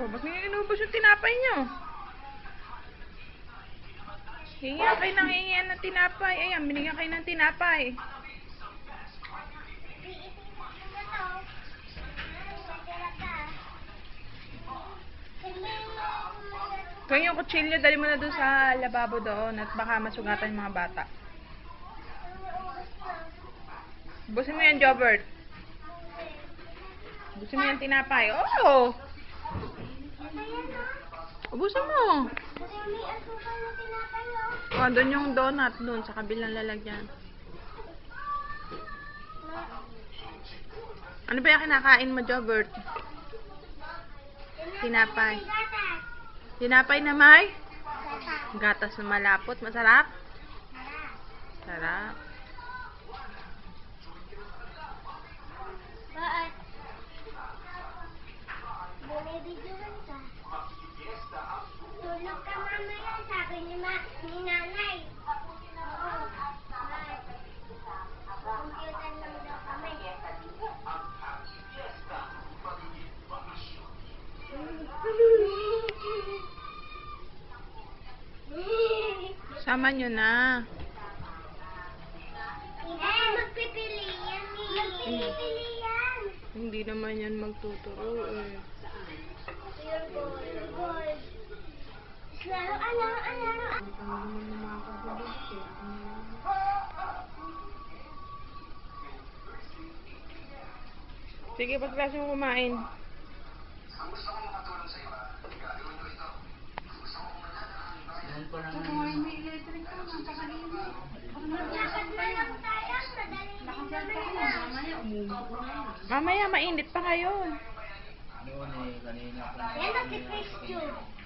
Oh, ba't may inubos yung tinapay nyo? Hingihan kayo ng hingihan ng tinapay. Ayan, binigyan kayo ng tinapay. Kung yung kutsilyo, dali mo na doon sa lababo doon at baka masugatan yung mga bata. Busin mo yan, Jobert. Busin mo yan tinapay. Oh! Ubusin mo. Oh, doon yung donut doon sa kabilang lalagyan. Ano ba yung kinakain mo, Jobert? Tinapay. Tinapay na may gatas na malapot. Masarap? Sarap. Sama nyo na. Magpipili yan eh. Magpipili yan. Hindi naman yan magtuturo eh. Your goal, your goal. Laro, alaro, alaro. Sige, pagklase mo kumain. Maglakad na lang tayo. Naman na. Mamaya, mainit pa kayo. Noon eh, kanina. Yan ang si Christian.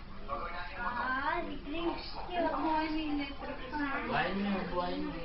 ahí.